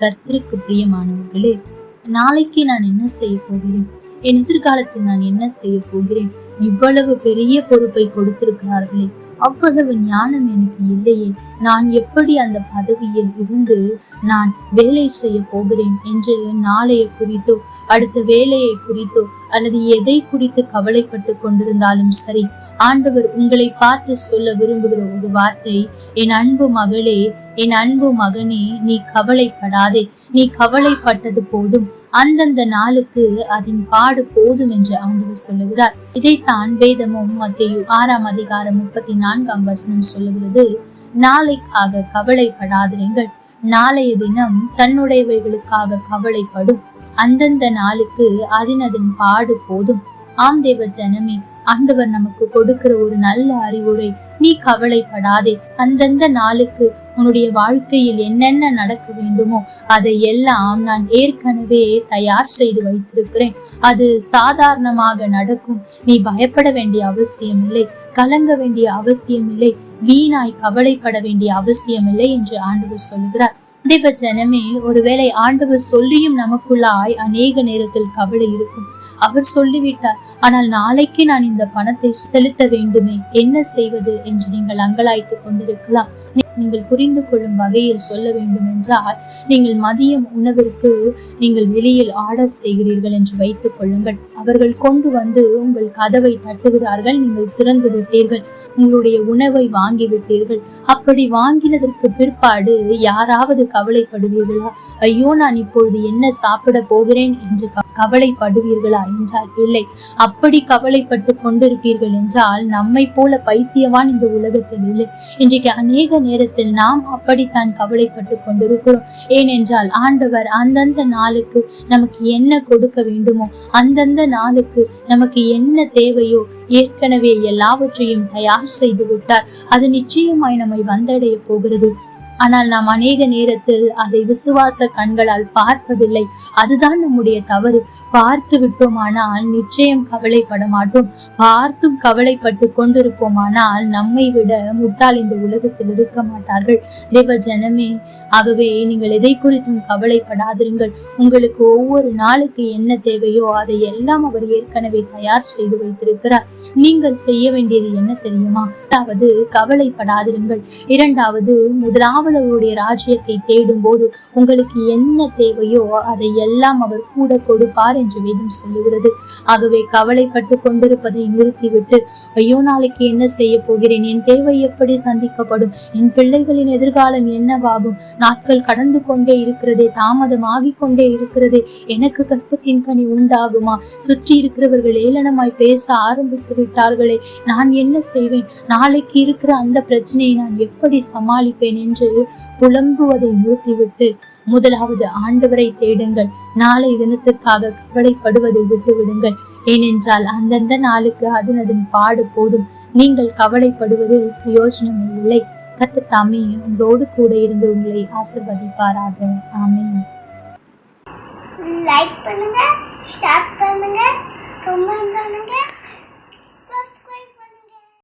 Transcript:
கர்த்தருக்கு பிரியமானவர்களே நாளைக்கு நான் என்ன செய்ய போகிறேன்? என் எதிர்காலத்தில் நான் என்ன செய்ய போகிறேன்? இவ்வளவு பெரிய பொறுப்பை கொடுத்திருக்கிறார்களே. அவ்வளவு ஞானம் எனக்கு இல்லையே. நான் எப்படி அந்த பதவியில் இருந்து நான் வேலை செய்ய போகிறேன் என்று நாளைய குறித்தோ அடுத்த வேலையை குறித்தோ அல்லது எதை குறித்து கவலைப்பட்டு கொண்டிருந்தாலும் சரி ஆண்டவர் உங்களை பார்த்து சொல்ல விரும்புகிற ஒரு வார்த்தை என் அன்பு மகளே என் அன்பு மகனே நீ கவலைப்படாதே. நீ கவலைப்பட்டது போதும். அந்தந்த நாளுக்கு அதன் பாடு போதும் என்று ஆண்டவர் சொல்லுகிறார். இதைத்தான் வேதமும் மத்திய ஆறாம் அதிகாரம் முப்பத்தி நான்காம் வசனம் சொல்லுகிறது. நாளைக்காக கவலைப்படாதிருங்கள். நாளைய தினம் தன்னுடையவைகளுக்காக கவலைப்படும். அந்தந்த நாளுக்கு அதன் அதன் பாடு போதும். ஆம் தேவ ஜனமே ஆண்டவர் நமக்கு கொடுக்கிற ஒரு நல்ல அறிவுரை நீ கவலைப்படாதே. அந்தந்த நாளுக்கு உன்னுடைய வாழ்க்கையில் என்னென்ன நடக்க வேண்டுமோ அதை எல்லாம் நான் ஏற்கனவே தயார் செய்து வைத்திருக்கிறேன். அது சாதாரணமாக நடக்கும். நீ பயப்பட வேண்டிய அவசியம் இல்லை கலங்க வேண்டிய அவசியம் இல்லை வீணாய் கவலைப்பட வேண்டிய அவசியம் இல்லை என்று ஆண்டவர் சொல்லுகிறார். தேவ ஜனமே ஒருவேளை ஆண்டவர் சொல்லியும் நமக்குள்ளாய் அநேக நேரத்தில் கவலை இருக்கும். அவர் சொல்லிவிட்டார் ஆனால் நாளைக்கு நான் இந்த பணத்தை செலுத்த வேண்டுமே என்ன செய்வது? என்று நீங்கள் அங்கலாய்த்து கொண்டிருக்கலாம். நீங்கள் புரிந்து கொள்ளும் வகையில் சொல்ல வேண்டும் என்றால் நீங்கள் மதியம் உணவிற்கு நீங்கள் வெளியில் ஆர்டர் செய்கிறீர்கள் என்று வைத்துக் கொள்ளுங்கள். அவர்கள் கொண்டு வந்து உங்கள் கதவை தட்டுகிறார்கள் நீங்கள் திறந்து விட்டீர்கள் உங்களுடைய உணவை வாங்கி விட்டீர்கள். அப்படி வாங்கினதற்கு பிற்பாடு யாராவது கவலைப்படுவீர்களா? ஐயோ நான் இப்பொழுது என்ன சாப்பிட போகிறேன் என்று கவலைப்படுவீர்களா என்றால் இல்லை. அப்படி கவலைப்பட்டு கொண்டிருப்பீர்கள் என்றால் நம்மை போல பைத்தியவான் இந்த உலகத்தில் இல்லை. இன்றைக்கு அநேக நேரத்தில் நாம் அப்படித்தான் கவலைப்பட்டு கொண்டிருக்கிறோம். ஏனென்றால் ஆண்டவர் அந்தந்த நாளுக்கு நமக்கு என்ன கொடுக்க வேண்டுமோ அந்தந்த நாளுக்கு நமக்கு என்ன தேவையோ ஏற்கனவே எல்லாவற்றையும் தயார் செய்து விட்டார். அது நிச்சயமாய் நம்மை வந்தடைய போகிறது. ஆனால் நாம் அநேக நேரத்தில் அதை விசுவாச கண்களால் பார்ப்பதில்லை. அதுதான் நம்முடைய தவறு. பார்த்து விட்டோமானால் நிச்சயம் கவலைப்பட மாட்டோம். பார்த்தும் கவலைப்பட்டு கொண்டிருப்போமானால் நம்மை விட முட்டாள் இந்த உலகத்தில் இருக்க மாட்டார்கள். தேவ ஜனமே ஆகவே நீங்கள் எதை குறித்தும் கவலைப்படாதிருங்கள். உங்களுக்கு ஒவ்வொரு நாளுக்கு என்ன தேவையோ அதை எல்லாம் அவர் ஏற்கனவே தயார் செய்து வைத்திருக்கிறார். நீங்கள் செய்ய வேண்டியது என்ன தெரியுமா? அதாவது கவலைப்படாதிருங்கள். இரண்டாவது முதலாவது அவருடைய ராஜ்யத்தை தேடும் போது உங்களுக்கு என்ன தேவையோ அதை எல்லாம் அவர் கூட கொடுப்பார் என்று வேதம் சொல்லுகிறது. ஆகவே கவலைப்பட்டு கொண்டிருப்பதை நிறுத்திவிட்டு ஐயோ நாளைக்கு என்ன செய்ய போகிறேன்? என் தேவை எப்படி சந்திக்கப்படும்? என் பிள்ளைகளின் எதிர்காலம் என்னவாகும்? நாட்கள் கடந்து கொண்டே இருக்கிறதே தாமதமாகி கொண்டே இருக்கிறதே எனக்கு கற்பத்தின் கனி உண்டாகுமா? சுற்றி இருக்கிறவர்கள் ஏளனமாய் பேச ஆரம்பித்து விட்டார்களே நான் என்ன செய்வேன்? நாளைக்கு இருக்கிற அந்த பிரச்சனையை நான் எப்படி சமாளிப்பேன்? என்று புலம்புவதை நிறுத்திவிட்டு முதலாவது ஆண்டவரை தேடுங்கள். நாளை தினத்திற்காக கவலைப்படுவதை விட்டுவிடுங்கள். ஏனென்றால் அந்தந்த நாளுக்கு அதனதன் பாடு போதும். நீங்கள் கவலைப்படுவதில் பிரயோஜனம் இல்லை. கத்து தாமே உங்களோடு கூட இருந்து உங்களை ஆசிர்வதிப்பாராக. ஆமென். லைக் பண்ணுங்க ஷேர் பண்ணுங்க கமெண்ட் பண்ணுங்க.